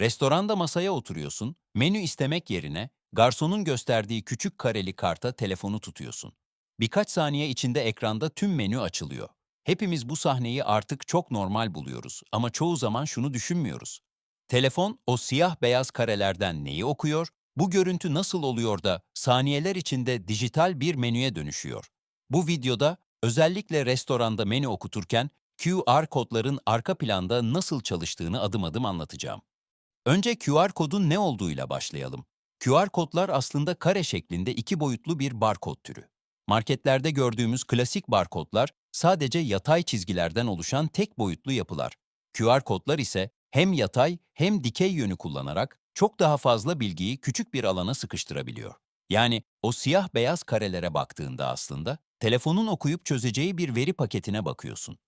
Restoranda masaya oturuyorsun, menü istemek yerine garsonun gösterdiği küçük kareli karta telefonu tutuyorsun. Birkaç saniye içinde ekranda tüm menü açılıyor. Hepimiz bu sahneyi artık çok normal buluyoruz ama çoğu zaman şunu düşünmüyoruz. Telefon o siyah beyaz karelerden neyi okuyor? Bu görüntü nasıl oluyor da saniyeler içinde dijital bir menüye dönüşüyor? Bu videoda özellikle restoranda menü okuturken QR kodların arka planda nasıl çalıştığını adım adım anlatacağım. Önce QR kodun ne olduğuyla başlayalım. QR kodlar aslında kare şeklinde iki boyutlu bir barkod türü. Marketlerde gördüğümüz klasik barkodlar sadece yatay çizgilerden oluşan tek boyutlu yapılar. QR kodlar ise hem yatay hem dikey yönü kullanarak çok daha fazla bilgiyi küçük bir alana sıkıştırabiliyor. Yani o siyah beyaz karelere baktığında aslında telefonun okuyup çözeceği bir veri paketine bakıyorsun.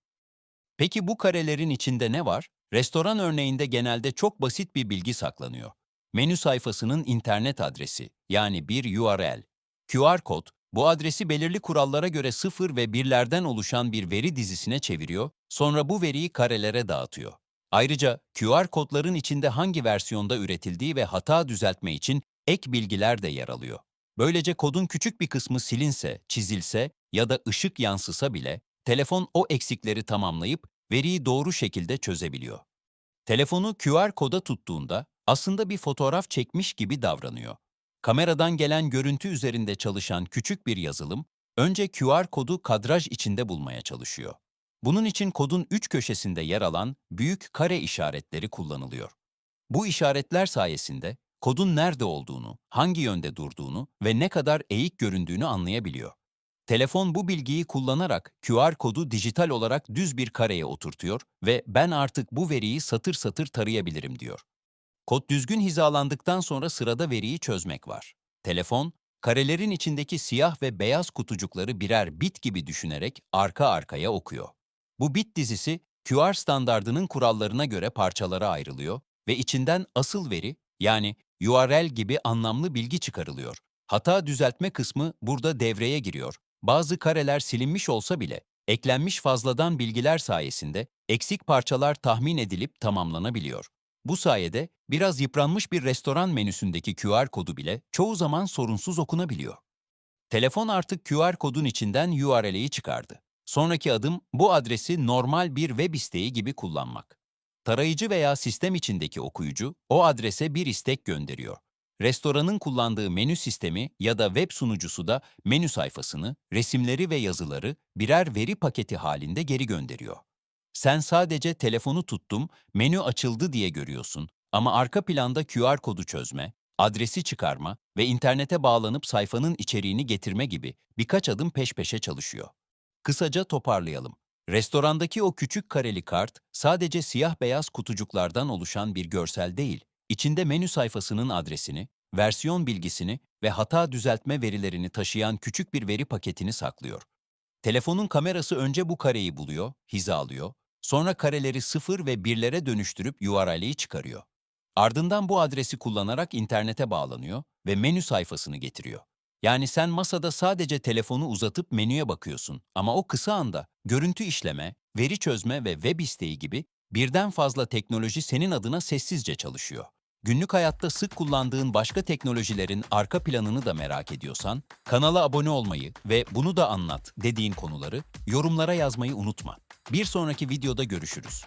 Peki bu karelerin içinde ne var? Restoran örneğinde genelde çok basit bir bilgi saklanıyor. Menü sayfasının internet adresi, yani bir URL. QR kod, bu adresi belirli kurallara göre sıfır ve birlerden oluşan bir veri dizisine çeviriyor, sonra bu veriyi karelere dağıtıyor. Ayrıca QR kodların içinde hangi versiyonda üretildiği ve hata düzeltme için ek bilgiler de yer alıyor. Böylece kodun küçük bir kısmı silinse, çizilse ya da ışık yansısa bile telefon o eksikleri tamamlayıp veriyi doğru şekilde çözebiliyor. Telefonu QR koda tuttuğunda aslında bir fotoğraf çekmiş gibi davranıyor. Kameradan gelen görüntü üzerinde çalışan küçük bir yazılım, önce QR kodu kadraj içinde bulmaya çalışıyor. Bunun için kodun üç köşesinde yer alan büyük kare işaretleri kullanılıyor. Bu işaretler sayesinde kodun nerede olduğunu, hangi yönde durduğunu ve ne kadar eğik göründüğünü anlayabiliyor. Telefon bu bilgiyi kullanarak QR kodu dijital olarak düz bir kareye oturtuyor ve ben artık bu veriyi satır satır tarayabilirim diyor. Kod düzgün hizalandıktan sonra sırada veriyi çözmek var. Telefon, karelerin içindeki siyah ve beyaz kutucukları birer bit gibi düşünerek arka arkaya okuyor. Bu bit dizisi QR standardının kurallarına göre parçalara ayrılıyor ve içinden asıl veri yani URL gibi anlamlı bilgi çıkarılıyor. Hata düzeltme kısmı burada devreye giriyor. Bazı kareler silinmiş olsa bile eklenmiş fazladan bilgiler sayesinde eksik parçalar tahmin edilip tamamlanabiliyor. Bu sayede biraz yıpranmış bir restoran menüsündeki QR kodu bile çoğu zaman sorunsuz okunabiliyor. Telefon artık QR kodun içinden URL'yi çıkardı. Sonraki adım bu adresi normal bir web isteği gibi kullanmak. Tarayıcı veya sistem içindeki okuyucu o adrese bir istek gönderiyor. Restoranın kullandığı menü sistemi ya da web sunucusu da menü sayfasını, resimleri ve yazıları birer veri paketi halinde geri gönderiyor. Sen sadece telefonu tuttum, menü açıldı diye görüyorsun ama arka planda QR kodu çözme, adresi çıkarma ve internete bağlanıp sayfanın içeriğini getirme gibi birkaç adım peş peşe çalışıyor. Kısaca toparlayalım. Restorandaki o küçük kareli kart sadece siyah beyaz kutucuklardan oluşan bir görsel değil, içinde menü sayfasının adresini, versiyon bilgisini ve hata düzeltme verilerini taşıyan küçük bir veri paketini saklıyor. Telefonun kamerası önce bu kareyi buluyor, hizalıyor, sonra kareleri sıfır ve birlere dönüştürüp URL'yi çıkarıyor. Ardından bu adresi kullanarak internete bağlanıyor ve menü sayfasını getiriyor. Yani sen masada sadece telefonu uzatıp menüye bakıyorsun ama o kısa anda görüntü işleme, veri çözme ve web isteği gibi birden fazla teknoloji senin adına sessizce çalışıyor. Günlük hayatta sık kullandığın başka teknolojilerin arka planını da merak ediyorsan, kanala abone olmayı ve bunu da anlat dediğin konuları yorumlara yazmayı unutma. Bir sonraki videoda görüşürüz.